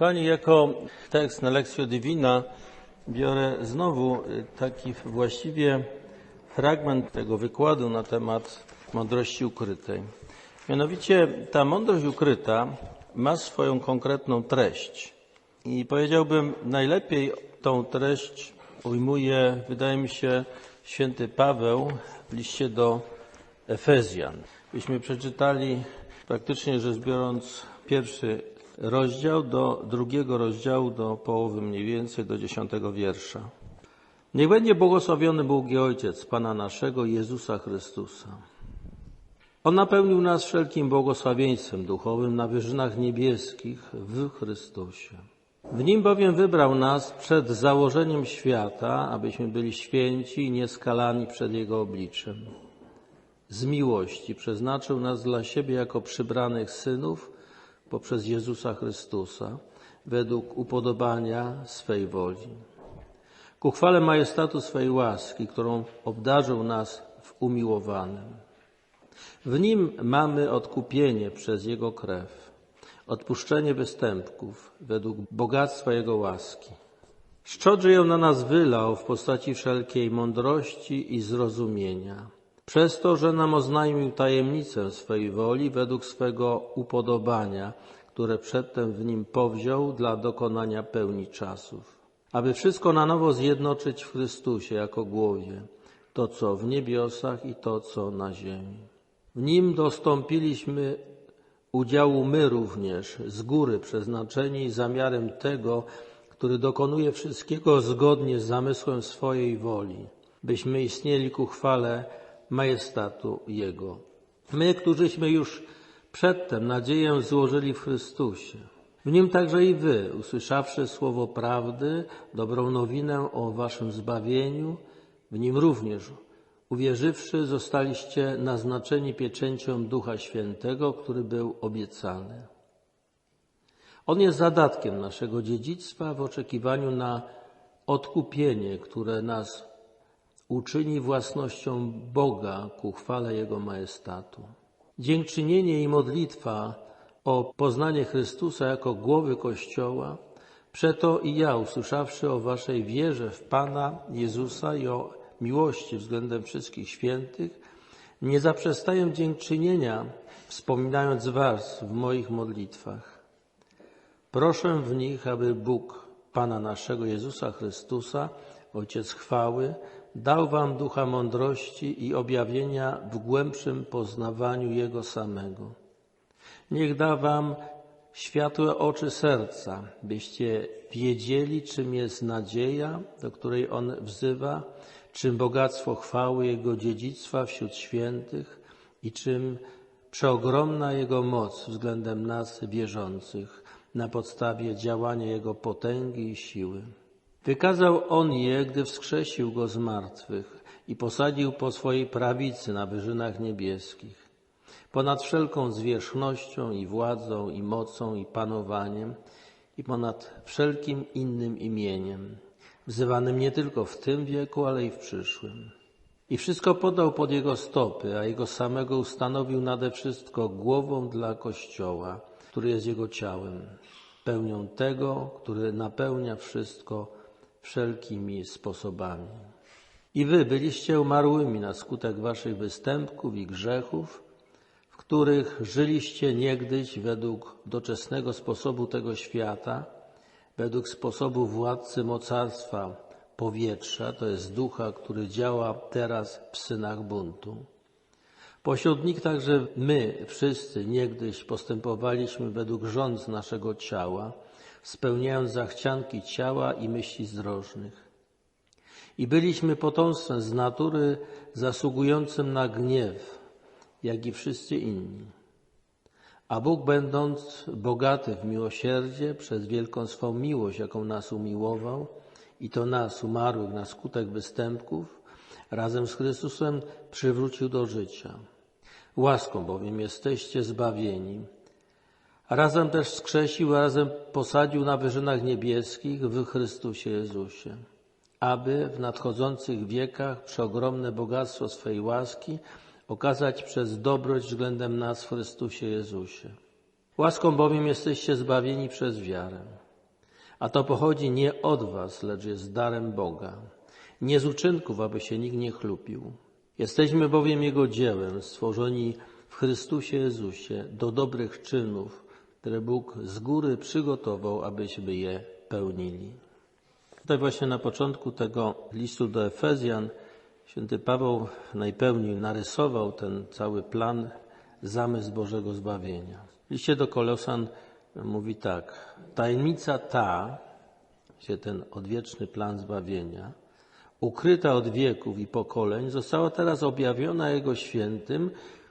Kochani, jako tekst na Lectio Divina biorę znowu taki właściwie fragment tego wykładu na temat mądrości ukrytej. Mianowicie ta mądrość ukryta ma swoją konkretną treść i powiedziałbym najlepiej tą treść ujmuje, wydaje mi się, święty Paweł w liście do Efezjan. Byśmy przeczytali praktycznie rzecz biorąc pierwszy rozdział do drugiego rozdziału, do połowy mniej więcej, do dziesiątego wiersza. Niech będzie błogosławiony Bóg i Ojciec Pana naszego Jezusa Chrystusa. On napełnił nas wszelkim błogosławieństwem duchowym na wyżynach niebieskich w Chrystusie. W Nim bowiem wybrał nas przed założeniem świata, abyśmy byli święci i nieskalani przed Jego obliczem. Z miłości przeznaczył nas dla siebie jako przybranych synów poprzez Jezusa Chrystusa, według upodobania swej woli. Ku chwale majestatu swej łaski, którą obdarzył nas w umiłowanym. W nim mamy odkupienie przez Jego krew, odpuszczenie występków według bogactwa Jego łaski. Szczodrze ją na nas wylał w postaci wszelkiej mądrości i zrozumienia, przez to, że nam oznajmił tajemnicę swej woli według swego upodobania, które przedtem w nim powziął dla dokonania pełni czasów, aby wszystko na nowo zjednoczyć w Chrystusie jako głowie, to co w niebiosach i to co na ziemi. W nim dostąpiliśmy udziału my również, z góry przeznaczeni zamiarem tego, który dokonuje wszystkiego zgodnie z zamysłem swojej woli, byśmy istnieli ku chwale majestatu Jego. My, którzyśmy już przedtem nadzieję złożyli w Chrystusie. W Nim także i Wy, usłyszawszy słowo prawdy, dobrą nowinę o Waszym zbawieniu, w Nim również uwierzywszy, zostaliście naznaczeni pieczęcią Ducha Świętego, który był obiecany. On jest zadatkiem naszego dziedzictwa w oczekiwaniu na odkupienie, które nas uczyni własnością Boga ku chwale Jego majestatu. Dziękczynienie i modlitwa o poznanie Chrystusa jako głowy Kościoła, przeto i ja, usłyszawszy o Waszej wierze w Pana Jezusa i o miłości względem wszystkich świętych, nie zaprzestaję dziękczynienia, wspominając Was w moich modlitwach. Proszę w nich, aby Bóg Pana naszego Jezusa Chrystusa, Ojciec chwały, dał Wam ducha mądrości i objawienia w głębszym poznawaniu Jego samego. Niech da Wam światłe oczy serca, byście wiedzieli, czym jest nadzieja, do której On wzywa, czym bogactwo chwały Jego dziedzictwa wśród świętych i czym przeogromna Jego moc względem nas wierzących na podstawie działania Jego potęgi i siły. Wykazał On je, gdy wskrzesił Go z martwych i posadził po swojej prawicy na wyżynach niebieskich. Ponad wszelką zwierzchnością i władzą i mocą i panowaniem i ponad wszelkim innym imieniem, wzywanym nie tylko w tym wieku, ale i w przyszłym. I wszystko podał pod Jego stopy, a Jego samego ustanowił nade wszystko głową dla Kościoła, który jest Jego ciałem, pełnią tego, który napełnia wszystko wszelkimi sposobami. I wy byliście umarłymi na skutek waszych występków i grzechów, w których żyliście niegdyś według doczesnego sposobu tego świata, według sposobu władcy mocarstwa powietrza, to jest ducha, który działa teraz w synach buntu. Pośród nich także my wszyscy niegdyś postępowaliśmy według rząd naszego ciała, spełniając zachcianki ciała i myśli zdrożnych. I byliśmy potomstwem z natury zasługującym na gniew, jak i wszyscy inni. A Bóg, będąc bogaty w miłosierdzie, przez wielką swą miłość, jaką nas umiłował, i to nas, umarłych na skutek występków, razem z Chrystusem przywrócił do życia. Łaską bowiem jesteście zbawieni, Razem też skrzesił, razem posadził na wyżynach niebieskich w Chrystusie Jezusie, aby w nadchodzących wiekach przeogromne bogactwo swej łaski okazać przez dobroć względem nas w Chrystusie Jezusie. Łaską bowiem jesteście zbawieni przez wiarę. A to pochodzi nie od was, lecz jest darem Boga. Nie z uczynków, aby się nikt nie chlupił. Jesteśmy bowiem Jego dziełem, stworzeni w Chrystusie Jezusie do dobrych czynów, które Bóg z góry przygotował, abyśmy je pełnili. Tutaj właśnie na początku tego listu do Efezjan święty Paweł najpełniej narysował ten cały plan, zamysł Bożego zbawienia. W liście do Kolosan mówi tak, tajemnica ta, się ten odwieczny plan zbawienia, ukryta od wieków i pokoleń, została teraz objawiona Jego świętym,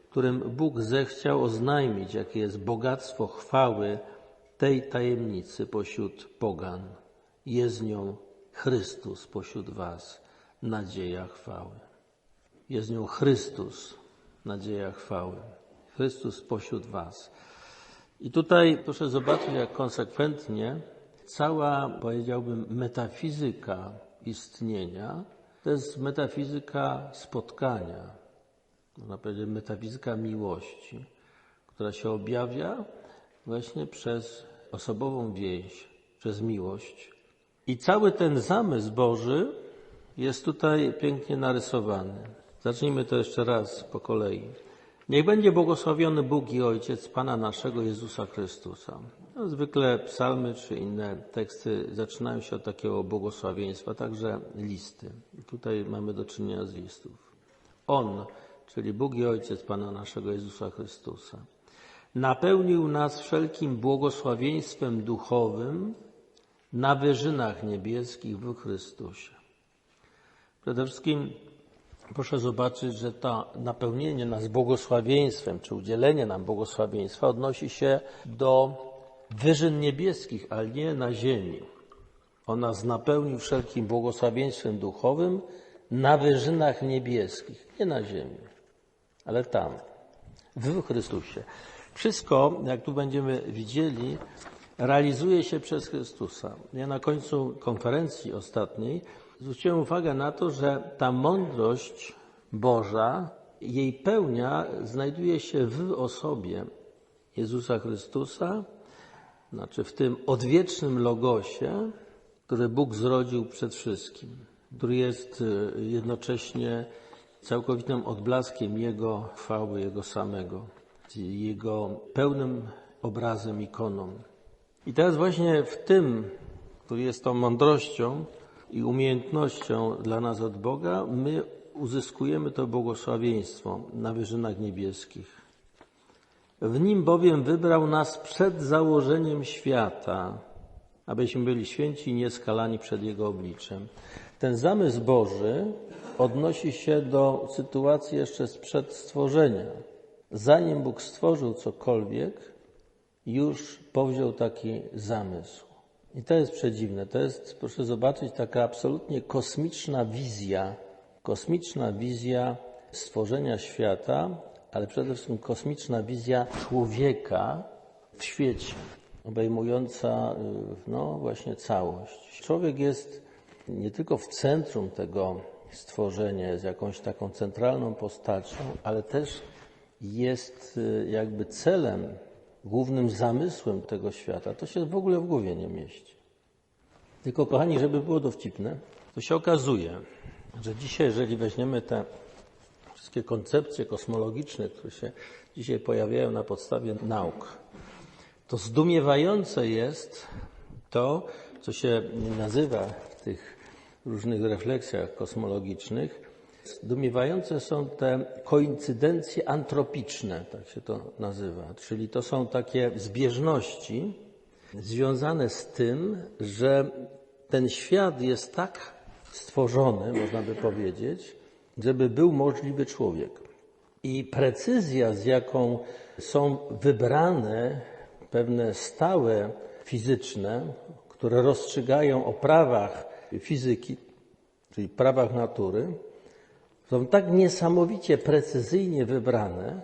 którym Bóg zechciał oznajmić, jakie jest bogactwo chwały tej tajemnicy pośród pogan. Jest nią Chrystus pośród Was, nadzieja chwały. Jest nią Chrystus, nadzieja chwały. Chrystus pośród Was. I tutaj proszę zobaczyć, jak konsekwentnie cała, powiedziałbym, metafizyka istnienia to jest metafizyka spotkania, można powiedzieć metafizyka miłości, która się objawia właśnie przez osobową więź, przez miłość. I cały ten zamysł Boży jest tutaj pięknie narysowany. Zacznijmy to jeszcze raz po kolei. Niech będzie błogosławiony Bóg i Ojciec Pana naszego Jezusa Chrystusa. No, zwykle psalmy czy inne teksty zaczynają się od takiego błogosławieństwa, także listy. Tutaj mamy do czynienia z listów. On, czyli Bóg i Ojciec Pana naszego Jezusa Chrystusa, napełnił nas wszelkim błogosławieństwem duchowym na wyżynach niebieskich w Chrystusie. Przede wszystkim proszę zobaczyć, że to napełnienie nas błogosławieństwem, czy udzielenie nam błogosławieństwa odnosi się do wyżyn niebieskich, ale nie na ziemi. On nas napełnił wszelkim błogosławieństwem duchowym na wyżynach niebieskich, nie na ziemi, ale tam, w Chrystusie. Wszystko, jak tu będziemy widzieli, realizuje się przez Chrystusa. Ja na końcu konferencji ostatniej zwróciłem uwagę na to, że ta mądrość Boża, jej pełnia znajduje się w osobie Jezusa Chrystusa, znaczy w tym odwiecznym logosie, który Bóg zrodził przed wszystkim, który jest y, jednocześnie całkowitym odblaskiem Jego chwały, Jego samego, Jego pełnym obrazem, ikoną. I teraz właśnie w tym, który jest tą mądrością i umiejętnością dla nas od Boga, my uzyskujemy to błogosławieństwo na wyżynach niebieskich. W nim bowiem wybrał nas przed założeniem świata, abyśmy byli święci i nieskalani przed Jego obliczem. Ten zamysł Boży odnosi się do sytuacji jeszcze sprzed stworzenia. Zanim Bóg stworzył cokolwiek, już powziął taki zamysł. I to jest przedziwne. To jest, proszę zobaczyć, taka absolutnie kosmiczna wizja, kosmiczna wizja stworzenia świata, ale przede wszystkim kosmiczna wizja człowieka w świecie, obejmująca y, no właśnie całość. Człowiek jest nie tylko w centrum tego stworzenia, jest jakąś taką centralną postacią, ale też jest y, jakby celem, głównym zamysłem tego świata. To się w ogóle w głowie nie mieści. Tylko, kochani, żeby było dowcipne, to się okazuje, że dzisiaj, jeżeli weźmiemy te wszystkie koncepcje kosmologiczne, które się dzisiaj pojawiają na podstawie nauk, to zdumiewające jest to, co się nazywa w tych różnych refleksjach kosmologicznych, zdumiewające są te koincydencje antropiczne, tak się to nazywa, czyli to są takie zbieżności związane z tym, że ten świat jest tak stworzony, można by powiedzieć, żeby był możliwy człowiek. I precyzja, z jaką są wybrane pewne stałe fizyczne, które rozstrzygają o prawach fizyki, czyli prawach natury, są tak niesamowicie precyzyjnie wybrane,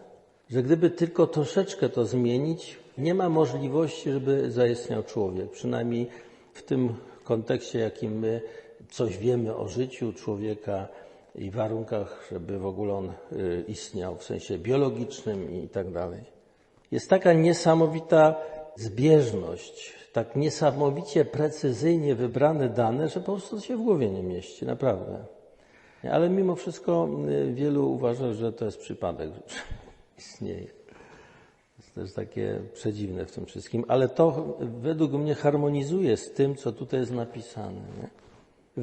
że gdyby tylko troszeczkę to zmienić, nie ma możliwości, żeby zaistniał człowiek. Przynajmniej w tym kontekście, jakim my coś wiemy o życiu człowieka i warunkach, żeby w ogóle on y, istniał w sensie biologicznym i tak dalej. Jest taka niesamowita zbieżność, tak niesamowicie precyzyjnie wybrane dane, że po prostu się w głowie nie mieści, naprawdę. Ale mimo wszystko y, wielu uważa, że to jest przypadek, że istnieje. Jest takie przedziwne w tym wszystkim, ale to według mnie harmonizuje z tym, co tutaj jest napisane. Nie?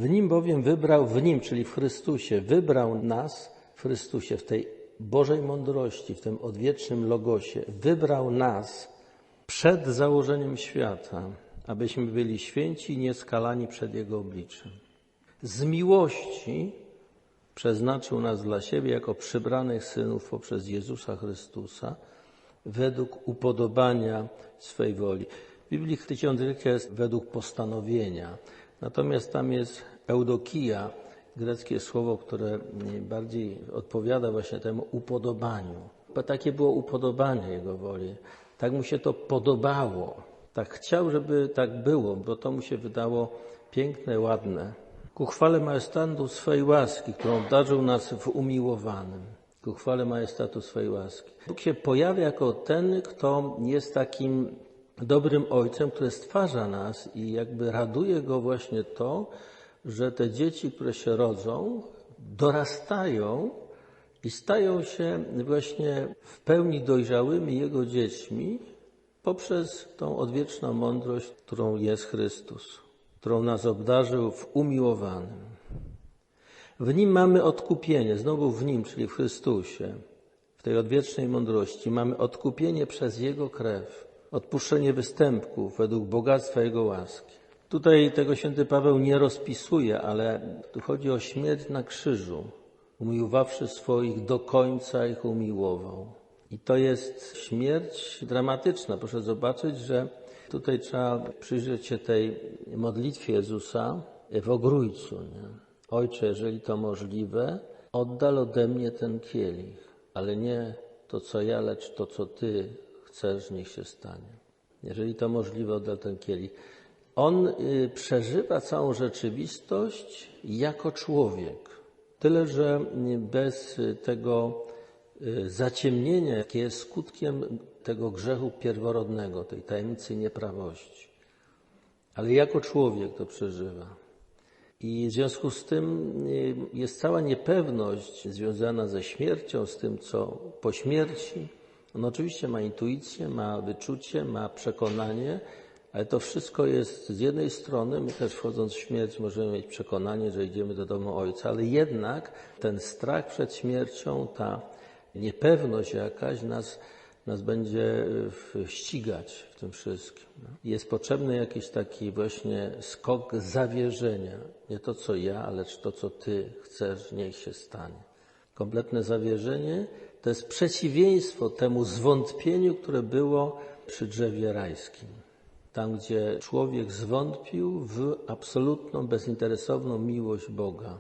W nim bowiem wybrał, w nim, czyli w Chrystusie, wybrał nas w Chrystusie, w tej Bożej mądrości, w tym odwiecznym logosie, wybrał nas przed założeniem świata, abyśmy byli święci i nieskalani przed Jego obliczem. Z miłości przeznaczył nas dla siebie jako przybranych synów poprzez Jezusa Chrystusa, według upodobania swej woli. W Biblii tysiąclecia jest według postanowienia, natomiast tam jest eudokia, greckie słowo, które bardziej odpowiada właśnie temu upodobaniu. Takie było upodobanie Jego woli. Tak mu się to podobało. Tak chciał, żeby tak było, bo to mu się wydało piękne, ładne. Ku chwale majestatu swej łaski, którą darzył nas w umiłowanym. Ku chwale majestatu swej łaski. Bóg się pojawia jako ten, kto jest takim dobrym ojcem, który stwarza nas i jakby raduje go właśnie to, że te dzieci, które się rodzą, dorastają i stają się właśnie w pełni dojrzałymi Jego dziećmi poprzez tą odwieczną mądrość, którą jest Chrystus, którą nas obdarzył w umiłowanym. W Nim mamy odkupienie, znowu w Nim, czyli w Chrystusie, w tej odwiecznej mądrości. Mamy odkupienie przez Jego krew, odpuszczenie występków według bogactwa Jego łaski. Tutaj tego święty Paweł nie rozpisuje, ale tu chodzi o śmierć na krzyżu. Umiłowawszy swoich do końca ich umiłował. I to jest śmierć dramatyczna. Proszę zobaczyć, że tutaj trzeba przyjrzeć się tej modlitwie Jezusa w ogrójcu. Nie? Ojcze, jeżeli to możliwe, oddal ode mnie ten kielich, ale nie to, co ja, lecz to, co Ty chcesz, niech się stanie. Jeżeli to możliwe, oddal ten kielich. On y, przeżywa całą rzeczywistość jako człowiek. Tyle, że y, bez tego y, zaciemnienia, jakie jest skutkiem tego grzechu pierworodnego, tej tajemnicy nieprawości. Ale jako człowiek to przeżywa. I w związku z tym jest cała niepewność związana ze śmiercią, z tym, co po śmierci. On oczywiście ma intuicję, ma wyczucie, ma przekonanie, ale to wszystko jest z jednej strony, my też wchodząc w śmierć możemy mieć przekonanie, że idziemy do domu Ojca, ale jednak ten strach przed śmiercią, ta niepewność jakaś nas, nas będzie ścigać w tym wszystkim. No. Jest potrzebny jakiś taki właśnie skok zawierzenia. Nie to, co ja, lecz to, co Ty chcesz, niech się stanie. Kompletne zawierzenie to jest przeciwieństwo temu zwątpieniu, które było przy drzewie rajskim tam gdzie człowiek zwątpił w absolutną, bezinteresowną miłość Boga.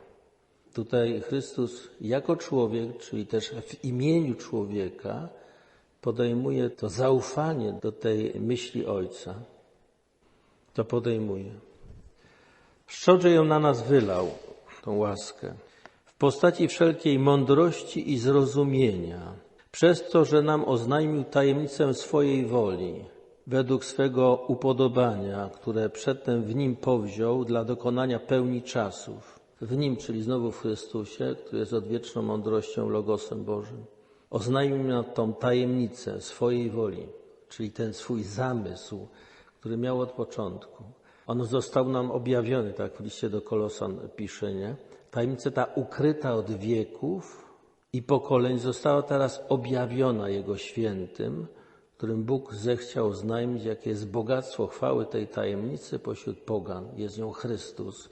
Tutaj Chrystus jako człowiek, czyli też w imieniu człowieka, podejmuje to zaufanie do tej myśli Ojca. To podejmuje. Szczodrze ją na nas wylał, tą łaskę, w postaci wszelkiej mądrości i zrozumienia, przez to, że nam oznajmił tajemnicę swojej woli, według swego upodobania, które przedtem w Nim powziął dla dokonania pełni czasów. W Nim, czyli znowu w Chrystusie, który jest odwieczną mądrością, Logosem Bożym. Oznajmił nam tą tajemnicę swojej woli, czyli ten swój zamysł, który miał od początku. On został nam objawiony, tak w liście do Kolosan pisze, nie? Tajemnica ta ukryta od wieków i pokoleń została teraz objawiona Jego świętym, którym Bóg zechciał oznajmić, jakie jest bogactwo chwały tej tajemnicy pośród pogan. Jest nią Chrystus,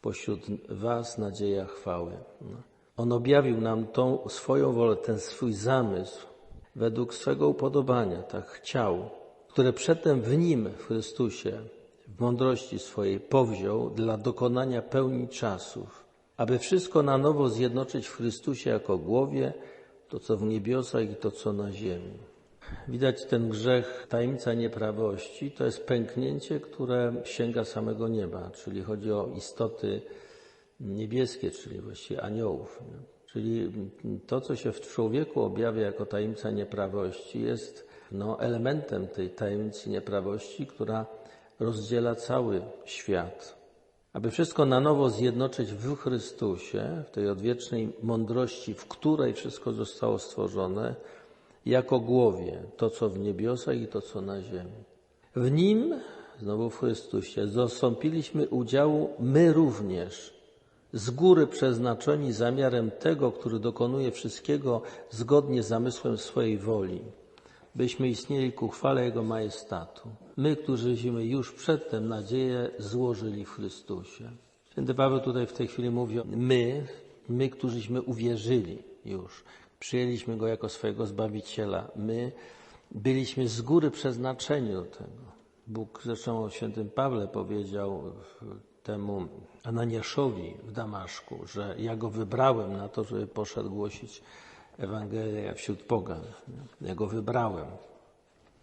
pośród Was nadzieja chwały. No. On objawił nam tą swoją wolę, ten swój zamysł według swego upodobania, tak chciał, które przedtem w Nim, w Chrystusie, w mądrości swojej powziął dla dokonania pełni czasów, aby wszystko na nowo zjednoczyć w Chrystusie jako głowie, to co w niebiosach i to co na ziemi. Widać ten grzech, tajemnica nieprawości, to jest pęknięcie, które sięga samego nieba, czyli chodzi o istoty niebieskie, czyli właściwie aniołów. Nie? Czyli to, co się w człowieku objawia jako tajemnica nieprawości, jest no, elementem tej tajemnicy nieprawości, która rozdziela cały świat. Aby wszystko na nowo zjednoczyć w Chrystusie, w tej odwiecznej mądrości, w której wszystko zostało stworzone, jako głowie, to co w niebiosach i to co na ziemi. W Nim, znowu w Chrystusie, zastąpiliśmy udziału my również, z góry przeznaczeni zamiarem tego, który dokonuje wszystkiego zgodnie z zamysłem swojej woli, byśmy istnieli ku chwale Jego majestatu. My, którzyśmy już przedtem nadzieję złożyli w Chrystusie. Święty Paweł tutaj w tej chwili mówi my, my, którzyśmy uwierzyli już, przyjęliśmy Go jako swojego Zbawiciela. My byliśmy z góry przeznaczeni do tego. Bóg zresztą o świętym Pawle powiedział temu Ananiaszowi w Damaszku, że ja go wybrałem na to, żeby poszedł głosić Ewangelię wśród pogan. Ja go wybrałem.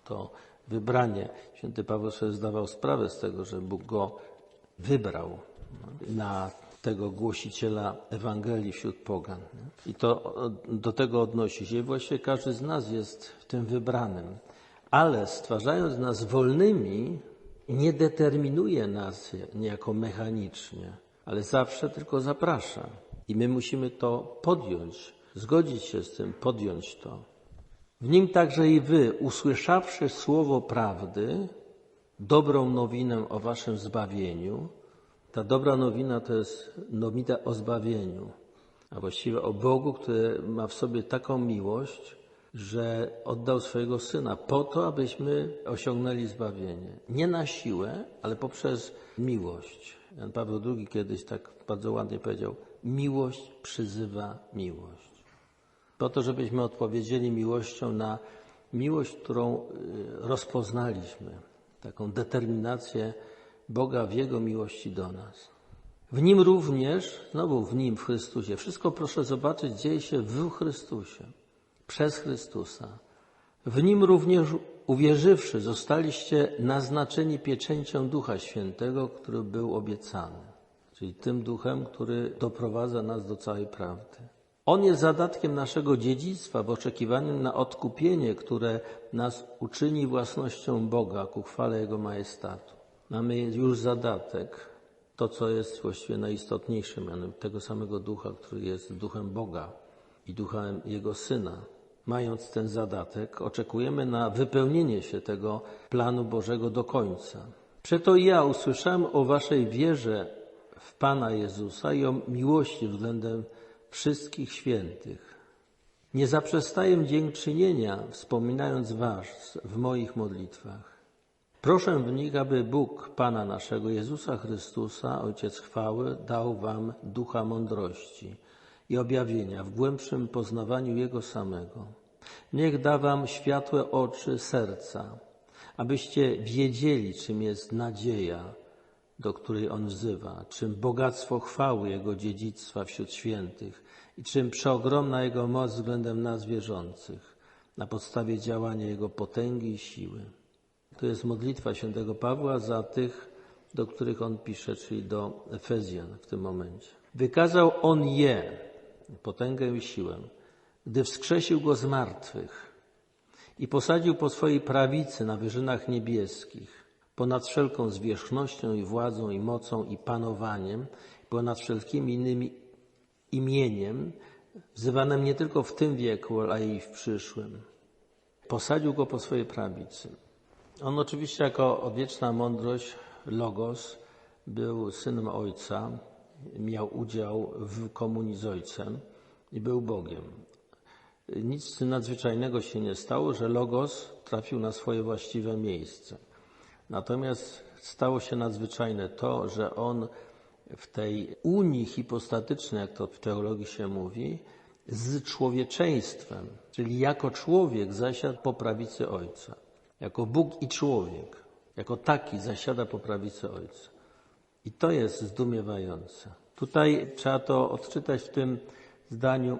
To wybranie. Święty Paweł sobie zdawał sprawę z tego, że Bóg go wybrał na tego głosiciela Ewangelii wśród pogan. I to do tego odnosi się. I właściwie każdy z nas jest w tym wybranym. Ale stwarzając nas wolnymi, nie determinuje nas niejako mechanicznie, ale zawsze tylko zaprasza. I my musimy to podjąć, zgodzić się z tym, podjąć to. W nim także i wy, usłyszawszy słowo prawdy, dobrą nowinę o waszym zbawieniu, ta dobra nowina to jest nowina o zbawieniu, a właściwie o Bogu, który ma w sobie taką miłość, że oddał swojego syna po to, abyśmy osiągnęli zbawienie. Nie na siłę, ale poprzez miłość. Jan Paweł II kiedyś tak bardzo ładnie powiedział: Miłość przyzywa miłość. Po to, żebyśmy odpowiedzieli miłością na miłość, którą y, rozpoznaliśmy, taką determinację Boga w Jego miłości do nas. W Nim również, znowu w Nim, w Chrystusie, wszystko proszę zobaczyć, dzieje się w Chrystusie przez Chrystusa. W Nim również uwierzywszy zostaliście naznaczeni pieczęcią Ducha Świętego, który był obiecany, czyli tym Duchem, który doprowadza nas do całej prawdy. On jest zadatkiem naszego dziedzictwa w oczekiwaniu na odkupienie, które nas uczyni własnością Boga ku chwale Jego majestatu. Mamy już zadatek, to co jest właściwie najistotniejsze, mianem tego samego Ducha, który jest Duchem Boga i Duchem Jego Syna, mając ten zadatek, oczekujemy na wypełnienie się tego planu Bożego do końca. Przeto ja usłyszałem o Waszej wierze w Pana Jezusa i o miłości względem wszystkich świętych. Nie zaprzestaję dziękczynienia, wspominając Was w moich modlitwach. Proszę w nich, aby Bóg Pana naszego Jezusa Chrystusa, Ojciec chwały, dał Wam ducha mądrości i objawienia w głębszym poznawaniu Jego samego. Niech da Wam światłe oczy serca, abyście wiedzieli, czym jest nadzieja, do której On wzywa, czym bogactwo chwały Jego dziedzictwa wśród świętych i czym przeogromna Jego moc względem nas wierzących, na podstawie działania Jego potęgi i siły. To jest modlitwa świętego Pawła za tych, do których on pisze, czyli do Efezjan w tym momencie. Wykazał on je, potęgę i siłę, gdy wskrzesił go z martwych i posadził po swojej prawicy na wyżynach niebieskich, ponad wszelką zwierzchnością i władzą i mocą i panowaniem, ponad wszelkimi innymi imieniem, wzywanym nie tylko w tym wieku, ale i w przyszłym. Posadził go po swojej prawicy. On oczywiście jako odwieczna mądrość, Logos, był synem Ojca, miał udział w komunii z Ojcem i był Bogiem. Nic nadzwyczajnego się nie stało, że Logos trafił na swoje właściwe miejsce. Natomiast stało się nadzwyczajne to, że on w tej unii hipostatycznej, jak to w teologii się mówi, z człowieczeństwem, czyli jako człowiek zasiadł po prawicy Ojca. Jako Bóg i człowiek, jako taki zasiada po prawicy Ojca. I to jest zdumiewające. Tutaj trzeba to odczytać w tym zdaniu.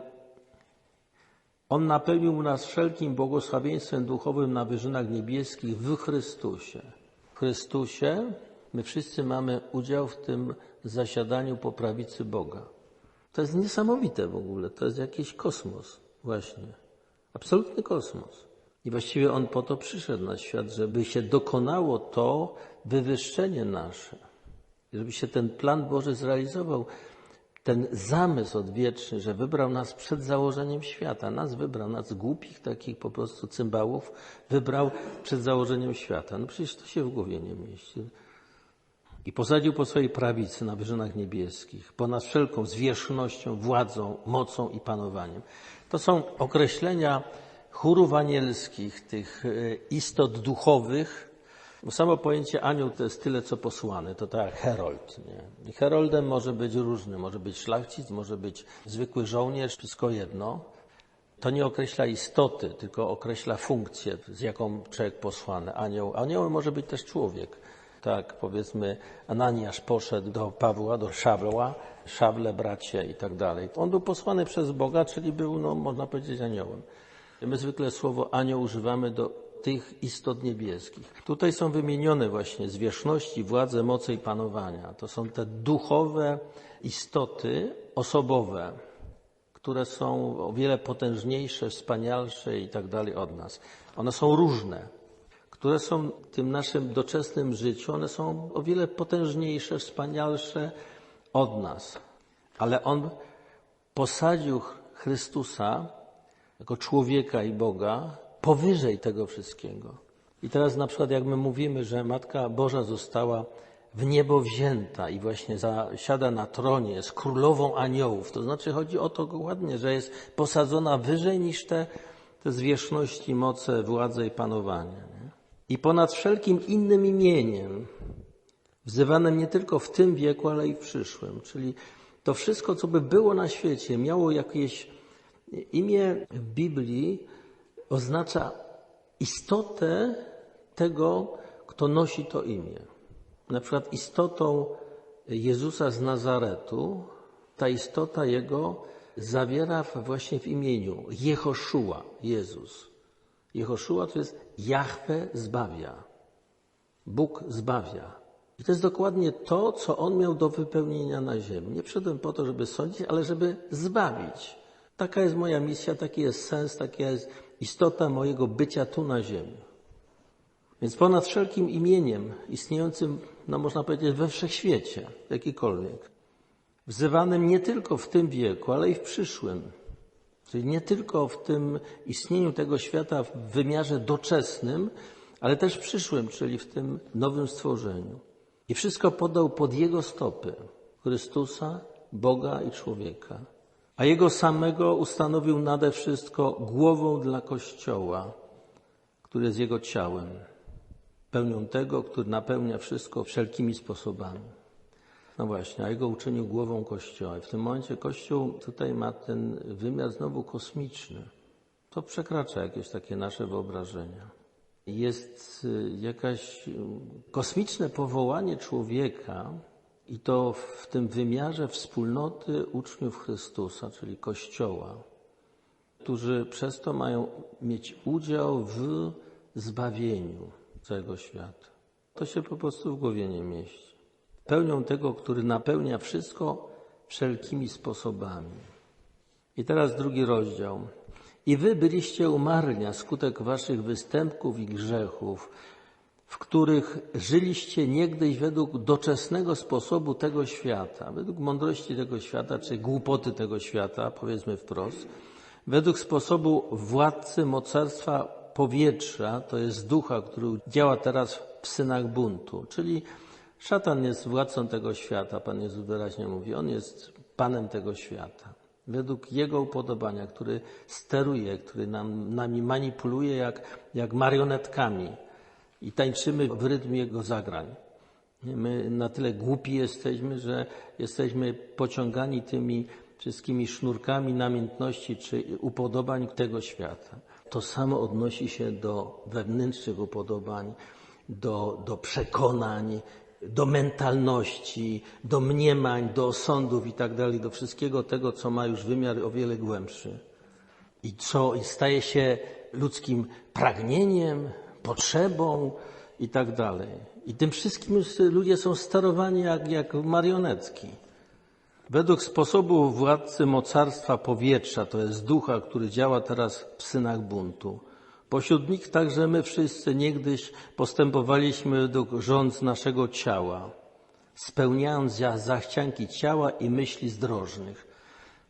On napełnił nas wszelkim błogosławieństwem duchowym na wyżynach niebieskich w Chrystusie. W Chrystusie my wszyscy mamy udział w tym zasiadaniu po prawicy Boga. To jest niesamowite w ogóle. To jest jakiś kosmos właśnie. Absolutny kosmos. I właściwie On po to przyszedł na świat, żeby się dokonało to wywyższenie nasze. Żeby się ten plan Boży zrealizował. Ten zamysł odwieczny, że wybrał nas przed założeniem świata. Nas wybrał, nas głupich takich po prostu cymbałów, wybrał przed założeniem świata. No przecież to się w głowie nie mieści. I posadził po swojej prawicy na wyżynach niebieskich, ponad wszelką zwierzchnością, władzą, mocą i panowaniem. To są określenia chórów anielskich, tych e, istot duchowych. Samo pojęcie anioł to jest tyle, co posłany. To tak jak herold. Nie? I heroldem może być różny. Może być szlachcic, może być zwykły żołnierz, wszystko jedno. To nie określa istoty, tylko określa funkcję, z jaką człowiek posłany. Anioł. Aniołem może być też człowiek. Tak, powiedzmy, Ananiasz poszedł do Pawła, do Szawła, Szawle, bracie i tak dalej. On był posłany przez Boga, czyli był, no, można powiedzieć, aniołem. My zwykle słowo anioł używamy do tych istot niebieskich. Tutaj są wymienione właśnie zwierzchności, władze, moce i panowania. To są te duchowe istoty osobowe, które są o wiele potężniejsze, wspanialsze i tak dalej od nas. One są różne, które są w tym naszym doczesnym życiu, one są o wiele potężniejsze, wspanialsze od nas. Ale On posadził Chrystusa jako człowieka i Boga powyżej tego wszystkiego. I teraz na przykład jak my mówimy, że Matka Boża została w niebo wzięta i właśnie zasiada na tronie, jest królową aniołów, to znaczy chodzi o to dokładnie, że jest posadzona wyżej niż te, te zwierzchności, moce, władze i panowanie. Nie? I ponad wszelkim innym imieniem, wzywanym nie tylko w tym wieku, ale i w przyszłym. Czyli to wszystko, co by było na świecie, miało jakieś Imię w Biblii oznacza istotę tego, kto nosi to imię. Na przykład istotą Jezusa z Nazaretu, ta istota Jego zawiera właśnie w imieniu Jehoszua, Jezus. Jehoszua to jest Jahwe zbawia. Bóg zbawia. I to jest dokładnie to, co On miał do wypełnienia na ziemi. Nie przyszedłem po to, żeby sądzić, ale żeby zbawić. Taka jest moja misja, taki jest sens, taka jest istota mojego bycia tu na ziemi. Więc ponad wszelkim imieniem istniejącym, no można powiedzieć, we wszechświecie, jakikolwiek, wzywanym nie tylko w tym wieku, ale i w przyszłym, czyli nie tylko w tym istnieniu tego świata w wymiarze doczesnym, ale też w przyszłym, czyli w tym nowym stworzeniu. I wszystko podał pod Jego stopy Chrystusa, Boga i człowieka a Jego samego ustanowił nade wszystko głową dla Kościoła, który jest Jego ciałem, pełnią tego, który napełnia wszystko wszelkimi sposobami. No właśnie, a Jego uczynił głową Kościoła. I w tym momencie Kościół tutaj ma ten wymiar znowu kosmiczny. To przekracza jakieś takie nasze wyobrażenia. Jest y, jakaś y, kosmiczne powołanie człowieka, i to w tym wymiarze wspólnoty uczniów Chrystusa, czyli Kościoła, którzy przez to mają mieć udział w zbawieniu całego świata. To się po prostu w głowie nie mieści. Pełnią tego, który napełnia wszystko wszelkimi sposobami. I teraz drugi rozdział. I wy byliście umarli na skutek waszych występków i grzechów, w których żyliście niegdyś według doczesnego sposobu tego świata, według mądrości tego świata, czy głupoty tego świata, powiedzmy wprost, według sposobu władcy mocarstwa powietrza, to jest ducha, który działa teraz w synach buntu, czyli szatan jest władcą tego świata, Pan Jezus wyraźnie mówi, on jest panem tego świata. Według jego upodobania, który steruje, który nam, nami manipuluje jak, jak marionetkami i tańczymy w rytmie jego zagrań. My na tyle głupi jesteśmy, że jesteśmy pociągani tymi wszystkimi sznurkami namiętności czy upodobań tego świata. To samo odnosi się do wewnętrznych upodobań, do, do przekonań, do mentalności, do mniemań, do osądów i tak dalej, do wszystkiego tego, co ma już wymiar o wiele głębszy. I co staje się ludzkim pragnieniem, potrzebą i tak dalej. I tym wszystkim ludzie są sterowani jak, jak marionetki. Według sposobu władcy mocarstwa powietrza, to jest ducha, który działa teraz w synach buntu, Pośród nich także my wszyscy niegdyś postępowaliśmy według rząd naszego ciała, spełniając za- zachcianki ciała i myśli zdrożnych.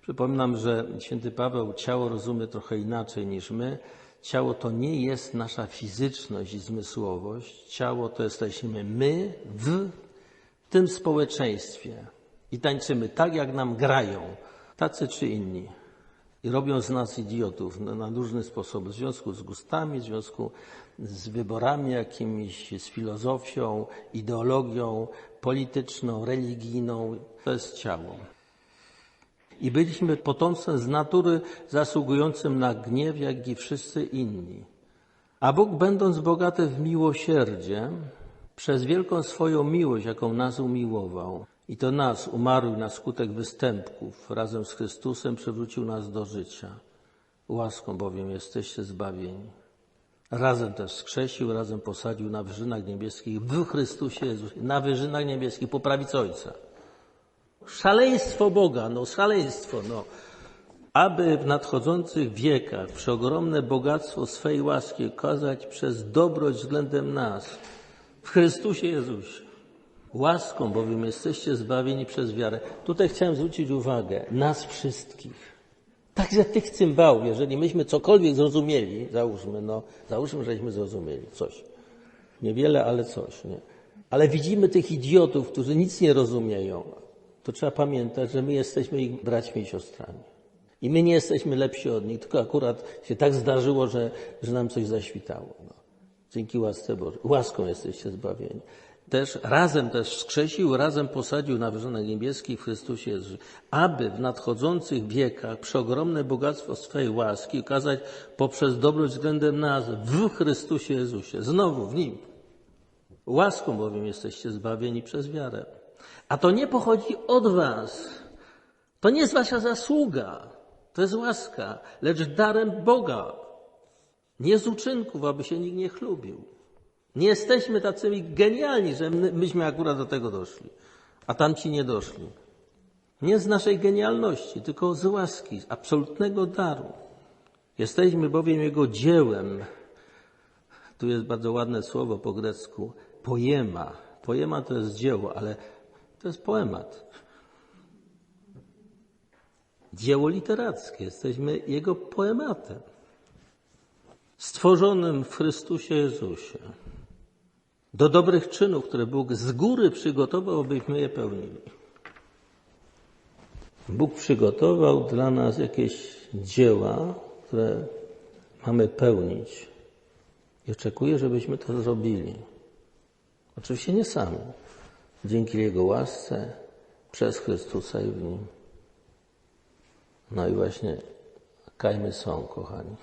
Przypominam, że święty Paweł ciało rozumie trochę inaczej niż my. Ciało to nie jest nasza fizyczność i zmysłowość. Ciało to jesteśmy my w tym społeczeństwie. I tańczymy tak, jak nam grają, tacy czy inni. I robią z nas idiotów na, na różny sposób, w związku z gustami, w związku z wyborami jakimiś, z filozofią, ideologią polityczną, religijną. To jest ciało. I byliśmy potomstwem z natury zasługującym na gniew, jak i wszyscy inni. A Bóg, będąc bogaty w miłosierdzie, przez wielką swoją miłość, jaką nas umiłował, i to nas, umarł na skutek występków, razem z Chrystusem przywrócił nas do życia. Łaską bowiem jesteście zbawieni. Razem też skrzesił, razem posadził na wyżynach niebieskich w Chrystusie Jezusie, na wyżynach niebieskich po prawicy Ojca. Szaleństwo Boga, no szaleństwo, no. Aby w nadchodzących wiekach przeogromne bogactwo swej łaski okazać przez dobroć względem nas w Chrystusie Jezusie. Łaską bowiem jesteście zbawieni przez wiarę. Tutaj chciałem zwrócić uwagę, nas wszystkich. Także tych cymbałów, jeżeli myśmy cokolwiek zrozumieli, załóżmy, no, załóżmy, żeśmy zrozumieli coś. Niewiele, ale coś, nie? Ale widzimy tych idiotów, którzy nic nie rozumieją. To trzeba pamiętać, że my jesteśmy ich braćmi i siostrami. I my nie jesteśmy lepsi od nich, tylko akurat się tak zdarzyło, że, że nam coś zaświtało. No. Dzięki łasce Bożej. Łaską jesteście zbawieni. Też razem też wskrzesił, razem posadził na wyżynach niebieskich w Chrystusie Jezusie, aby w nadchodzących wiekach przeogromne bogactwo swej łaski okazać poprzez dobroć względem nas w Chrystusie Jezusie. Znowu w Nim. Łaską bowiem jesteście zbawieni przez wiarę. A to nie pochodzi od was. To nie jest wasza zasługa. To jest łaska, lecz darem Boga. Nie z uczynków, aby się nikt nie chlubił. Nie jesteśmy tacymi genialni, że my, myśmy akurat do tego doszli, a tamci nie doszli. Nie z naszej genialności, tylko z łaski, z absolutnego daru. Jesteśmy bowiem Jego dziełem. Tu jest bardzo ładne słowo po grecku. Poema. Poema to jest dzieło, ale to jest poemat. Dzieło literackie. Jesteśmy Jego poematem. Stworzonym w Chrystusie Jezusie. Do dobrych czynów, które Bóg z góry przygotował, abyśmy je pełnili. Bóg przygotował dla nas jakieś dzieła, które mamy pełnić. I oczekuje, żebyśmy to zrobili. Oczywiście nie sami. Dzięki Jego łasce, przez Chrystusa i w Nim. No i właśnie kajmy są, kochani.